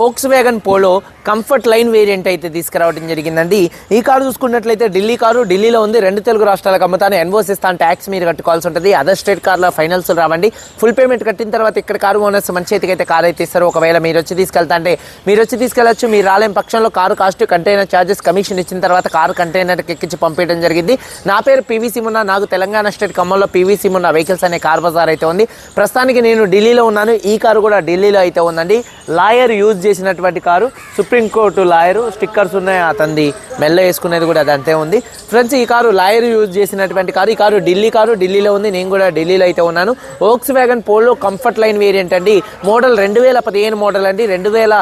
Volkswagen Polo comfort line variant అయితే తీసుకురావడం జరిగిందండి. ఈ కారు చూసుకున్నట్లయితే ఢిల్లీ కారు ఢిల్లీలో ఉంది. రెండు తెలుగు రాష్ట్రాలకు అమ్ముతాను. ఎన్వోస్ ఇస్తాను ట్యాక్స్ మీరు కట్టుకోవాల్సి ఉంటుంది. అదర్ స్టేట్ కార్లో ఫైనల్స్ రావండి. ఫుల్ పేమెంట్ కట్టిన తర్వాత ఇక్కడ కారు ఓనర్స్ మంచి చేతికి అయితే కారు అయితే ఇస్తారు. ఒకవేళ మీరు వచ్చి తీసుకెళ్తా అంటే మీరు వచ్చి తీసుకెళ్ళచ్చు. మీరు రాలేని పక్షంలో car cost container charges commission ఇచ్చిన తర్వాత కారు కంటైనర్కి ఎక్కించి పంపించడం జరిగింది. నా పేరు పీవీసీ మున్నా నాకు తెలంగాణ స్టేట్ ఖమ్మంలో పీవీసీ ఉన్న వెహికల్స్ అనే కార్ బజార్ అయితే ఉంది. ప్రస్తుతానికి నేను ఢిల్లీలో ఉన్నాను. ఈ కారు కూడా ఢిల్లీలో అయితే ఉందండి. లాయర్ యూజ్ చేసినటువంటి car. Supreme court lawyer stickers ఉన్నాయి అతనిది మెల్ల వేసుకునేది కూడా అది అంతే ఉంది. ఫ్రెండ్స్ ఈ కారు లాయర్ యూజ్ చేసినటువంటి కారు ఈ కారు ఢిల్లీ కారు. ఢిల్లీలో ఉంది. నేను కూడా ఢిల్లీలో అయితే ఉన్నాను. Volkswagen Polo comfort line variant అండి. మోడల్ రెండు వేల పదిహేను మోడల్ అండి. రెండు వేల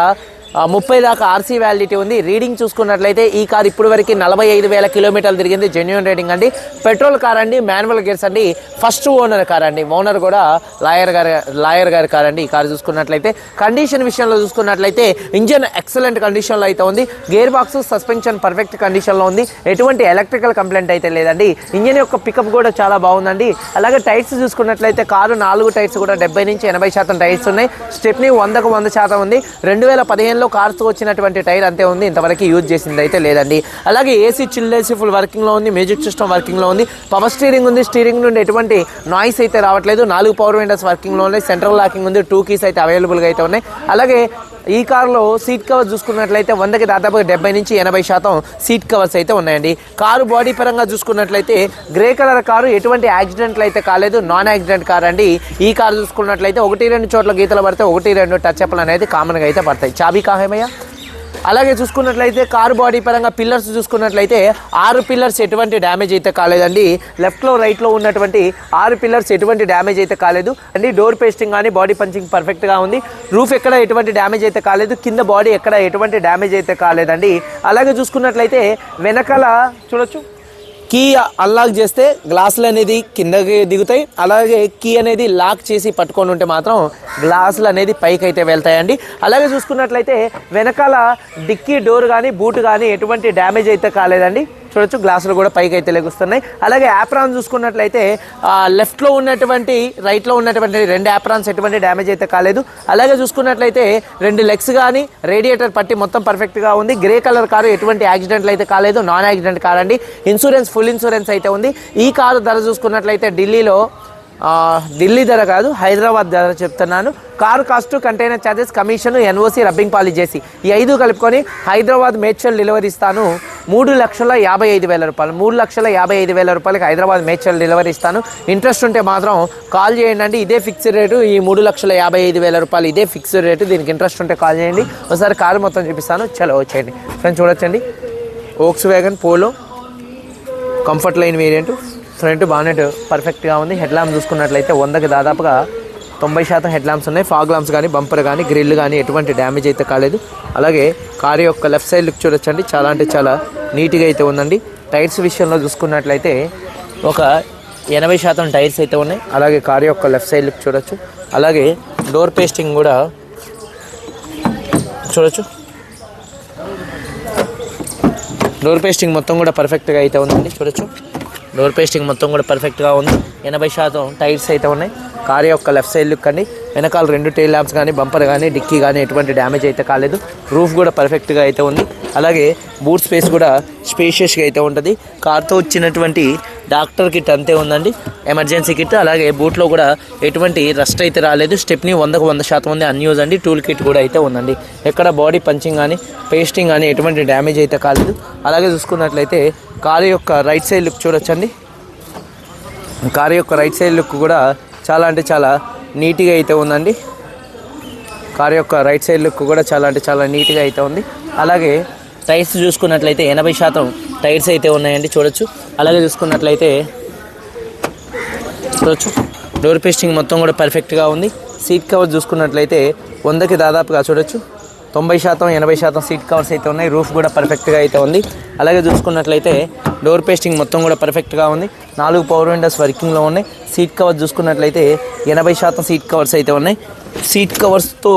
ముప్పై దాకా ఆర్సీ వ్యాలిడిటీ ఉంది. రీడింగ్ చూసుకున్నట్లయితే ఈ కార్ ఇప్పుడు వరకు నలభై ఐదు వేల కిలోమీటర్లు తిరిగింది. జెన్యున్ రేటింగ్ అండి. పెట్రోల్ కార్ అండి మాన్యువల్ గేర్స్ అండి. ఫస్ట్ ఓనర్ కార్ అండి. ఓనర్ కూడా లాయర్ గారి లాయర్ గారి కార్ అండి ఈ కార్ చూసుకున్నట్లయితే. కండిషన్ విషయంలో చూసుకున్నట్లయితే ఇంజన్ ఎక్సలెంట్ కండిషన్లో అయితే ఉంది. గేర్ బాక్స్ సస్పెన్షన్ పర్ఫెక్ట్ కండిషన్లో ఉంది. ఎటువంటి ఎలక్ట్రికల్ కంప్లైంట్ అయితే లేదండి. ఇంజన్ యొక్క పికప్ కూడా చాలా బాగుందండి. అలాగే టైర్స్ చూసుకున్నట్లయితే కారు నాలుగు టైర్స్ కూడా డెబ్బై నుంచి ఎనభై శాతం టైర్స్ ఉన్నాయి. స్టెప్ని వందకు వంద శాతం ఉంది. రెండు వేల పదిహేను పదిహేనులో కార్స్ వచ్చినటువంటి టైర్ అంతే ఉంది. ఇంతవరకు యూజ్ చేసింది అయితే లేదండి. అలాగే ఏసీ చిల్లేసి ఫుల్ వర్కింగ్లో ఉంది మ్యూజిక్ సిస్టమ్ వర్కింగ్లో ఉంది. పవర్ స్టీరింగ్ ఉంది. స్టీరింగ్ నుండి ఎటువంటి నాయిస్ అయితే రావట్లేదు. నాలుగు పవర్ విండోస్ వర్కింగ్లో ఉన్నాయి. సెంట్రల్ లాకింగ్ ఉంది. టూ కీస్ అయితే అవైలబుల్గా అయితే ఉన్నాయి. అలాగే ఈ కారులో సీట్ కవర్స్ చూసుకున్నట్లయితే వందకి దాదాపు డెబ్బై నుంచి ఎనభై శాతం సీట్ కవర్స్ అయితే ఉన్నాయండి. కారు బాడీ పరంగా చూసుకున్నట్లయితే గ్రే కలర్ కారు ఎటువంటి యాక్సిడెంట్లు అయితే కాలేదు. నాన్ యాక్సిడెంట్ కార్ అండి. ఈ కారు చూసుకున్నట్లయితే ఒకటి రెండు చోట్ల గీతలు పడితే ఒకటి రెండు టచ్ అప్లు అనేది కామన్గా అయితే పడతాయి. చాబీ కాహేమయ్యా? అలాగే చూసుకున్నట్లయితే కారు బాడీ పరంగా పిల్లర్స్ చూసుకున్నట్లయితే ఆరు పిల్లర్స్ ఎటువంటి డ్యామేజ్ అయితే కాలేదండి. లెఫ్ట్లో రైట్లో ఉన్నటువంటి ఆరు పిల్లర్స్ ఎటువంటి డ్యామేజ్ అయితే కాలేదు. అండి డోర్ పేస్టింగ్ కానీ బాడీ పంచింగ్ పర్ఫెక్ట్గా ఉంది. రూఫ్ ఎక్కడ ఎటువంటి డ్యామేజ్ అయితే కాలేదు. కింద బాడీ ఎక్కడ ఎటువంటి డ్యామేజ్ అయితే కాలేదండి. అలాగే చూసుకున్నట్లయితే వెనకాల చూడొచ్చు. కీ అన్లాక్ చేస్తే గ్లాసులు అనేది కిందకి దిగుతాయి. అలాగే కీ అనేది లాక్ చేసి పట్టుకొని ఉంటే మాత్రం గ్లాసులు అనేది పైకి అయితే వెళ్తాయండి. అలాగే చూసుకున్నట్లయితే వెనకాల డిక్కీ డోర్ కానీ బూట్ కానీ ఎటువంటి డ్యామేజ్ అయితే కాలేదండి. చూడొచ్చు. గ్లాసులు కూడా పైకి అయితే లెగుస్తున్నాయి. అలాగే యాప్రాన్ చూసుకున్నట్లయితే లెఫ్ట్ లెఫ్ట్లో ఉన్నటువంటి రైట్లో ఉన్నటువంటి రెండు యాప్రాన్స్ ఎటువంటి డ్యామేజ్ అయితే కాలేదు. అలాగే చూసుకున్నట్లయితే రెండు లెగ్స్ కానీ రేడియేటర్ పట్టి మొత్తం పర్ఫెక్ట్గా ఉంది. గ్రే కలర్ కారు ఎటువంటి యాక్సిడెంట్లు అయితే కాలేదు. నాన్ యాక్సిడెంట్ కార్ అండి. ఇన్సూరెన్స్ ఫుల్ ఇన్సూరెన్స్ అయితే ఉంది. ఈ కారు ధర చూసుకున్నట్లయితే ఢిల్లీలో ఢిల్లీ ధర కాదు హైదరాబాద్ ధర చెప్తున్నాను. Car cost container charges commission NOC rubbing polish చేసి ఈ ఐదు కలుపుకొని హైదరాబాద్ మేడ్చల్ డెలివరీ ఇస్తాను. మూడు లక్షల యాభై ఐదు వేల రూపాయలు మూడు లక్షల యాభై ఐదు వేల రూపాయలకి హైదరాబాద్ మేడ్చల్ డెలివరీ ఇస్తాను. ఇంట్రెస్ట్ ఉంటే మాత్రం కాల్ చేయండి అండి ఇదే ఫిక్స్డ్ రేటు ఈ మూడు లక్షల యాభై ఐదు వేల రూపాయలు ఇదే ఫిక్స్డ్ రేటు దీనికి ఇంట్రెస్ట్ ఉంటే కాల్ చేయండి. ఒకసారి కారు మొత్తం చూపిస్తాను చలో వచ్చేయండి. ఫ్రెండ్స్ చూడొచ్చండి. Volkswagen Polo comfort line variant. Front bonnet పర్ఫెక్ట్గా ఉంది. హెడ్ ల్యాంప్ చూసుకున్నట్లయితే వందకి దాదాపుగా తొంభై శాతం హెడ్ ల్యాంప్స్ ఉన్నాయి. ఫాగ్ ల్యాంప్స్ కానీ బంపర్ కానీ గ్రిల్ కానీ ఎటువంటి డ్యామేజ్ అయితే కాలేదు. అలాగే కారు యొక్క లెఫ్ట్ సైడ్ లుక్ చూడొచ్చండి. చాలా అంటే చాలా నీట్గా అయితే ఉందండి. టైర్స్ విషయంలో చూసుకున్నట్లయితే ఒక ఎనభై శాతం టైర్స్ అయితే ఉన్నాయి. అలాగే కారు యొక్క లెఫ్ట్ సైడ్ లుక్ చూడొచ్చు. అలాగే డోర్ పేస్టింగ్ కూడా చూడొచ్చు. డోర్ పేస్టింగ్ మొత్తం కూడా పర్ఫెక్ట్గా అయితే ఉందండి. చూడొచ్చు. డోర్ పేస్టింగ్ మొత్తం కూడా పర్ఫెక్ట్గా ఉంది. ఎనభై శాతం టైర్స్ అయితే ఉన్నాయి. కార్ యొక్క లెఫ్ట్ సైడ్ లుక్ అండి. వెనకాల రెండు టైల్ ల్యాంప్స్ కానీ బంపర్ కానీ డిక్కీ కానీ ఎటువంటి డ్యామేజ్ అయితే కాలేదు. రూఫ్ కూడా పర్ఫెక్ట్గా అయితే ఉంది. అలాగే బూట్ స్పేస్ కూడా స్పేషియస్గా అయితే ఉంటుంది. కార్తో వచ్చినటువంటి డాక్టర్ కిట్ అంతే ఉందండి. Emergency kit. అలాగే బూట్లో కూడా ఎటువంటి రస్ట్ అయితే రాలేదు. స్టెప్ని వందకు వంద శాతం ఉంది. అన్యూజ్ అండి. టూల్ కిట్ కూడా అయితే ఉందండి. ఎక్కడ బాడీ పంచింగ్ కానీ పేస్టింగ్ కానీ ఎటువంటి డ్యామేజ్ అయితే కాలేదు. అలాగే చూసుకున్నట్లయితే కారు యొక్క రైట్ సైడ్ లుక్ చూడొచ్చండి. కారు యొక్క రైట్ సైడ్ లుక్ కూడా చాలా అంటే చాలా నీట్గా అయితే ఉందండి. కారు యొక్క రైట్ సైడ్ లుక్ కూడా చాలా అంటే చాలా నీట్గా అయితే ఉంది. అలాగే టైర్స్ చూసుకున్నట్లయితే ఎనభై శాతం టైర్స్ అయితే ఉన్నాయండి చూడొచ్చు. అలాగే చూసుకున్నట్లయితే చూడొచ్చు. డోర్ పేస్టింగ్ మొత్తం కూడా పర్ఫెక్ట్గా ఉంది. సీట్ కవర్ చూసుకున్నట్లయితే వందకి దాదాపుగా చూడొచ్చు. తొంభై శాతం ఎనభై శాతం సీట్ కవర్స్ అయితే ఉన్నాయి. రూఫ్ కూడా పర్ఫెక్ట్గా అయితే ఉంది. అలాగే చూసుకున్నట్లయితే డోర్ పేస్టింగ్ మొత్తం కూడా పర్ఫెక్ట్గా ఉంది. నాలుగు పవర్ విండోస్ వర్కింగ్లో ఉన్నాయి. సీట్ కవర్ చూసుకున్నట్లయితే ఎనభై శాతం సీట్ కవర్స్ అయితే ఉన్నాయి. సీట్ కవర్స్తో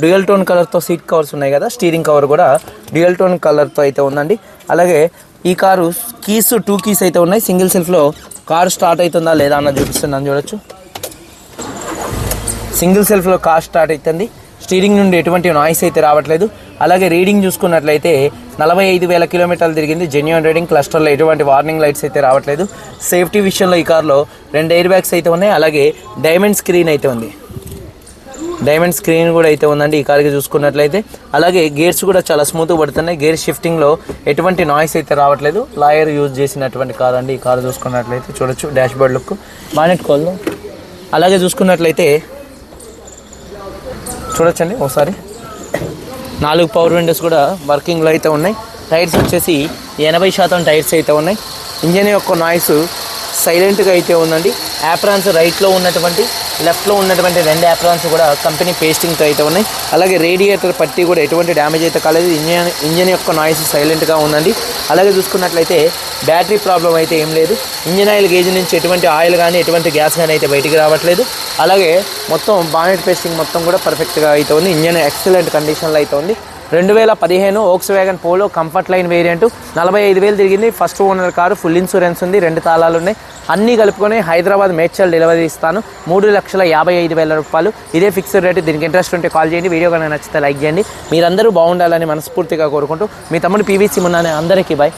డ్యూయల్ టోన్ కలర్తో సీట్ కవర్స్ ఉన్నాయి కదా స్టీరింగ్ కవర్ కూడా డ్యూయల్ టోన్ కలర్తో అయితే ఉందండి. అలాగే ఈ కారు కీస్ టూ కీస్ అయితే ఉన్నాయి. సింగిల్ సెల్ఫ్లో కారు స్టార్ట్ అవుతుందా లేదా అన్నది చూపిస్తున్నాను చూడొచ్చు. సింగిల్ సెల్ఫ్లో కార్ స్టార్ట్ అవుతుంది. స్టీరింగ్ నుండి ఎటువంటి నాయిస్ అయితే రావట్లేదు. అలాగే రీడింగ్ చూసుకున్నట్లయితే నలభై ఐదు వేల కిలోమీటర్లు తిరిగింది. జెన్యున్ రీడింగ్ క్లస్టర్లో ఎటువంటి వార్నింగ్ లైట్స్ అయితే రావట్లేదు. సేఫ్టీ విషయంలో ఈ కార్లో రెండు ఎయిర్ బ్యాగ్స్ అయితే ఉన్నాయి. అలాగే డైమండ్ స్క్రీన్ అయితే ఉంది. డైమండ్ స్క్రీన్ కూడా అయితే ఉందండి. ఈ కార్కి చూసుకున్నట్లయితే. అలాగే గేర్స్ కూడా చాలా స్మూత్గా పడుతున్నాయి. గేర్ షిఫ్టింగ్లో ఎటువంటి నాయిస్ అయితే రావట్లేదు. లాయర్ యూజ్ చేసినటువంటి కార్ అండి. ఈ కార్ చూసుకున్నట్లయితే చూడొచ్చు. Dashboard look. బానెట్ కోళ్ళు అలాగే చూసుకున్నట్లయితే చూడొచ్చండి ఒకసారి. నాలుగు పవర్ విండోస్ కూడా వర్కింగ్లో అయితే ఉన్నాయి. టైర్స్ వచ్చేసి ఎనభై శాతం టైర్స్ అయితే ఉన్నాయి. ఇంజన్ యొక్క నాయిస్ సైలెంట్గా అయితే ఉందండి. యాప్రాన్స్ రైట్లో ఉన్నటువంటి లెఫ్ట్లో ఉన్నటువంటి రెండు యాప్రాన్స్ కూడా కంపెనీ పేస్టింగ్తో అయితే ఉన్నాయి. అలాగే రేడియేటర్ పట్టి కూడా ఎటువంటి డ్యామేజ్ అయితే కాలేదు. ఇంజన్ ఇంజన్ యొక్క నాయిస్ సైలెంట్గా ఉందండి. అలాగే చూసుకున్నట్లయితే బ్యాటరీ ప్రాబ్లం అయితే ఏం లేదు. ఇంజన్ ఆయిల్ గేజ్ నుంచి ఎటువంటి ఆయిల్ కానీ ఎటువంటి గ్యాస్ కానీ అయితే బయటికి రావట్లేదు. అలాగే మొత్తం బానెట్ పేస్టింగ్ మొత్తం కూడా పర్ఫెక్ట్గా అయితే ఉంది. ఇంజన్ ఎక్సలెంట్ కండిషన్లో అయితే ఉంది. రెండు వేల పదిహేను Volkswagen Polo comfort line variant నలభై ఐదు వేలు తిరిగింది. First owner car full insurance ఉంది. రెండు తాళాలు ఉన్నాయి. అన్నీ కలుపుకొని హైదరాబాద్ మేడ్చల్ డెలివరీ ఇస్తాను. మూడు లక్షల యాభై ఐదు వేల రూపాయలు. ఇదే ఫిక్స్డ్ రేటు దీనికి ఇంట్రెస్ట్ ఉంటే కాల్ చేయండి. వీడియో కనుక నచ్చితే లైక్ చేయండి. మీరందరూ బాగుండాలని మనస్ఫూర్తిగా కోరుకుంటూ మీ తమ్ముడు పీవీసీ మున్నానే అందరికీ బాయ్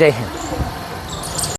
జై హింద్.